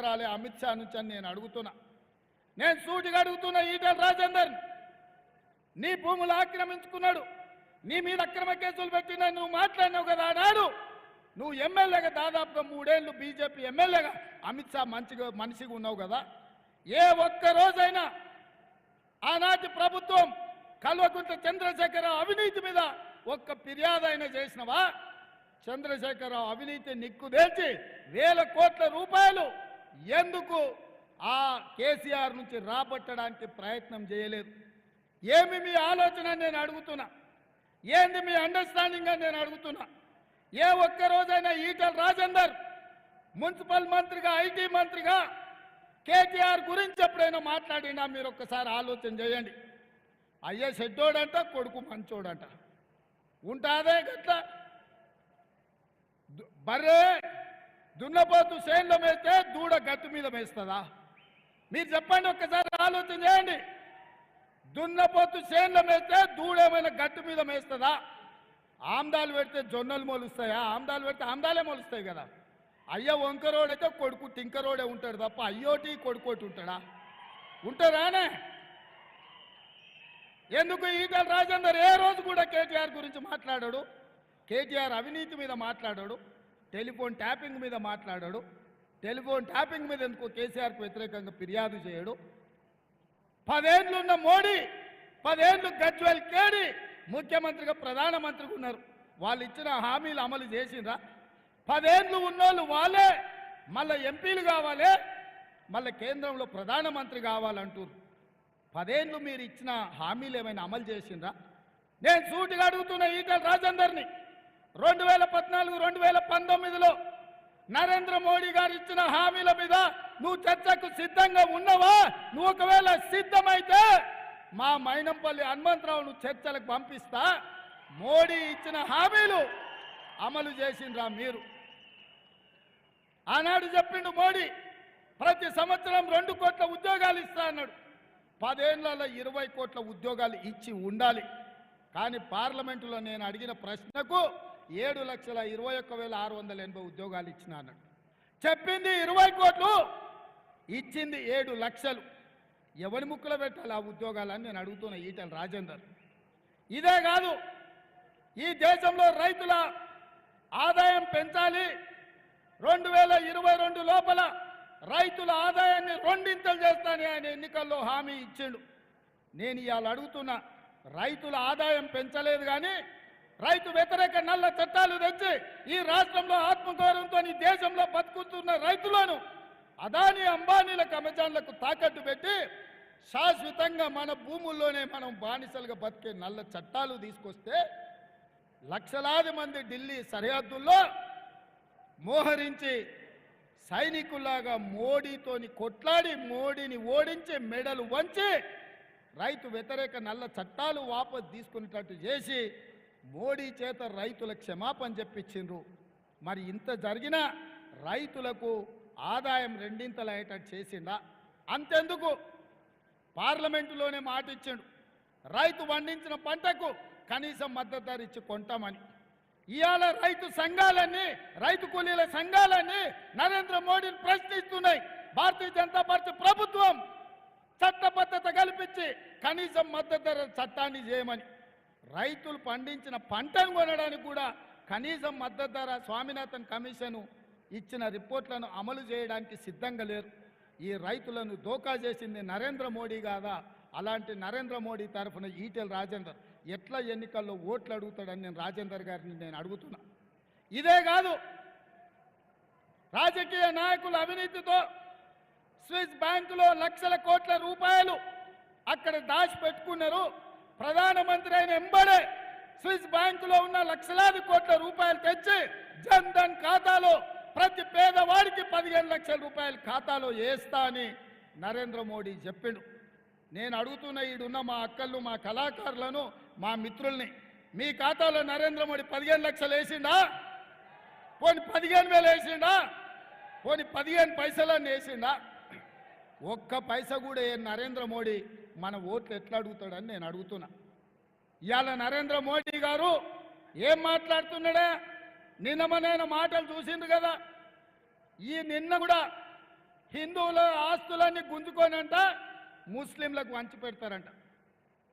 పట్టుకరాలే అమిత్ షా నుంచి అని నేను అడుగుతున్నా. నేను సూటిగా అడుగుతున్నా ఈటల రాజేందర్. నీ భూములు ఆక్రమించుకున్నాడు. నీ మీద అక్రమ కేసులు పెట్టినా నువ్వు మాట్లాడినావు కదా ఆనాడు. నువ్వు ఎమ్మెల్యేగా దాదాపుగా మూడేళ్ళు బీజేపీ ఎమ్మెల్యేగా అమిత్ షా మంచిగా మనిషిగా ఉన్నావు కదా. ఏ ఒక్క రోజైనా ఆనాటి ప్రభుత్వం కల్వకుంట్ల చంద్రశేఖరరావు అవినీతి మీద ఒక్క ఫిర్యాదు అయినా చేసినవా? చంద్రశేఖరరావు అవినీతి నిక్కుదేల్చి వేల కోట్ల రూపాయలు ఎందుకు ఆ కేసీఆర్ నుంచి రాబట్టడానికి ప్రయత్నం చేయలేదు? ఏమి మీ ఆలోచన నేను అడుగుతున్నా? ఏంది మీ అండర్స్టాండింగ్ అని నేను అడుగుతున్నా? ఏ ఒక్క రోజైనా ఈటల రాజేందర్ మున్సిపల్ మంత్రిగా ఐటీ మంత్రిగా కేటీఆర్ గురించి ఎప్పుడైనా మాట్లాడినా మీరు ఒక్కసారి ఆలోచన చేయండి. అయ్యే చెడ్డోడంట కొడుకు మంచోడంట. ఉంటాదే గట్ల? బరే దున్నపోతు చేనులో మేస్తే దూడ గట్టు మీద మేస్తుందా? మీరు చెప్పండి ఒక్కసారి ఆలోచన చేయండి. దున్నపోతు చేనులో మేస్తే దూడ ఏమైనా గట్టు మీద మేస్తుందా? ఆమ్దాలు పెడితే జొన్నలు మొలుస్తాయా? ఆమ్దాలు పెడితే ఆమ్దాలే మొలుస్తాయి కదా. అయ్య వంకరోడైతే కొడుకు టింకరోడే ఉంటాడు తప్ప అయ్యోటి కొడుకోటి ఉంటాడా? ఉంటారానే ఎందుకు ఈటల రాజేందర్ ఏ రోజు కూడా కేటీఆర్ గురించి మాట్లాడాడు? కేటీఆర్ అవినీతి మీద మాట్లాడాడు? టెలిఫోన్ ట్యాపింగ్ మీద మాట్లాడాడు. టెలిఫోన్ ట్యాపింగ్ మీద ఎందుకు కేసీఆర్కు వ్యతిరేకంగా ఫిర్యాదు చేయడు. పదేండ్లున్న మోడీ పదేండ్లు గజ్వెల్ కేడి ముఖ్యమంత్రిగా ప్రధానమంత్రిగా ఉన్నారు. వాళ్ళు ఇచ్చిన హామీలు అమలు చేసిండ్రా? పదేండ్లు ఉన్నోళ్ళు వాళ్ళే మళ్ళీ ఎంపీలు కావాలి మళ్ళీ కేంద్రంలో ప్రధానమంత్రి కావాలంటారు పదేండ్లు మీరు ఇచ్చిన హామీలు ఏమైనా అమలు చేసిండ్రా? నేను సూటిగా అడుగుతున్న ఈటల రాజేందర్ని రెండు వేల పద్నాలుగు రెండు వేల పంతొమ్మిదిలో నరేంద్ర మోడీ గారు ఇచ్చిన హామీల మీద నువ్వు చర్చకు సిద్ధంగా ఉన్నావా? నువ్వు ఒకవేళ సిద్ధమైతే మా మైనంపల్లి హనుమంతరావును చర్చలకు పంపిస్తా. మోడీ ఇచ్చిన హామీలు అమలు చేసిండ్రా మీరు. ఆనాడు చెప్పిండు మోడీ ప్రతి సంవత్సరం రెండు కోట్ల ఉద్యోగాలు ఇస్తా అన్నాడు. పదేళ్ళలో ఇరవై కోట్ల ఉద్యోగాలు ఇచ్చి ఉండాలి. కానీ పార్లమెంటులో నేను అడిగిన ప్రశ్నకు ఏడు లక్షల ఇరవై ఒక్క వేల ఆరు వందల ఎనభై ఉద్యోగాలు ఇచ్చిన అన్నట్టు చెప్పింది ఇరవై కోట్లు ఇచ్చింది ఏడు లక్షలు. ఎవరి ముక్కలు పెట్టాలి ఆ ఉద్యోగాలని నేను అడుగుతున్న ఈటల రాజేందర్. ఇదే కాదు ఈ దేశంలో రైతుల ఆదాయం పెంచాలి. రెండు వేల ఇరవై రెండు లోపల రైతుల ఆదాయాన్ని రెండింతలు చేస్తానని ఆయన ఎన్నికల్లో హామీ ఇచ్చిండు. నేను ఇవాళ అడుగుతున్నా రైతుల ఆదాయం పెంచలేదు కానీ రైతు వ్యతిరేక నల్ల చట్టాలు తెచ్చి ఈ రాష్ట్రంలో ఆత్మగౌరవంతో ఈ దేశంలో బతుకుతున్న రైతులను అదాని అంబానీల కమజాన్లకు తాకట్టు పెట్టి శాశ్వతంగా మన భూముల్లోనే మనం బానిసలుగా బతికే నల్ల చట్టాలు తీసుకొస్తే లక్షలాది మంది ఢిల్లీ సరిహద్దుల్లో మోహరించి సైనికుల్లాగా మోడీతోని కొట్లాడి మోడీని ఓడించి మెడలు వంచి రైతు వ్యతిరేక నల్ల చట్టాలు వాపసు తీసుకునేటట్టు చేసి మోడీ చేత రైతుల క్షమాపణ చెప్పించిండ్రు. మరి ఇంత జరిగినా రైతులకు ఆదాయం రెండింతలు అయ్యేటట్టు చేసిండా? అంతెందుకు? పార్లమెంటులోనే మాట ఇచ్చిండు రైతు పండించిన పంటకు కనీసం మద్దతు ధర ఇచ్చి కొంటామని. ఇవాళ రైతు సంఘాలన్నీ రైతు కూలీల సంఘాలన్నీ నరేంద్ర మోడీని ప్రశ్నిస్తున్నాయి. భారతీయ జనతా పార్టీ ప్రభుత్వం చట్టబద్ధత కల్పించి కనీసం మద్దతు ధర చట్టాన్ని చేయమని. రైతులు పండించిన పంటను కొనడానికి కూడా కనీసం మద్దతు ధర స్వామినాథన్ కమిషను ఇచ్చిన రిపోర్ట్లను అమలు చేయడానికి సిద్ధంగా లేరు. ఈ రైతులను దోకా చేసింది నరేంద్ర మోడీ కాదా? అలాంటి నరేంద్ర మోడీ తరఫున ఈటెల రాజేందర్ ఎట్లా ఎన్నికల్లో ఓట్లు అడుగుతాడని నేను రాజేందర్ గారిని నేను అడుగుతున్నా. ఇదే కాదు రాజకీయ నాయకుల అవినీతితో స్విస్ బ్యాంకులో లక్షల కోట్ల రూపాయలు అక్కడ దాచిపెట్టుకున్నారు. ప్రధానమంత్రి అయిన ఎంబడే స్విస్ బ్యాంకులో ఉన్న లక్షలాది కోట్ల రూపాయలు తెచ్చి జన్ ధన్ ఖాతాలో ప్రతి పేదవాడికి పదిహేను లక్షల రూపాయలు ఖాతాలో వేస్తా అని నరేంద్ర మోడీ చెప్పిండు. నేను అడుగుతున్న ఈడున్న మా అక్కళ్ళు మా కళాకారులను మా మిత్రుల్ని మీ ఖాతాలో నరేంద్ర మోడీ పదిహేను లక్షలు వేసిండా? పోని పదిహేను వేలు వేసిండా? పోని పదిహేను పైసలన్నీ వేసిండా? ఒక్క పైస కూడా నరేంద్ర మోడీ మన ఓట్లు ఎట్లా అడుగుతాడని నేను అడుగుతున్నా. ఇవాళ నరేంద్ర మోడీ గారు ఏం మాట్లాడుతున్నాడా? నిన్నమనైన మాటలు చూసిండు కదా. ఈ నిన్న కూడా హిందువుల ఆస్తులన్నీ గుంజుకోనంట ముస్లింలకు వంచి పెడతారంట.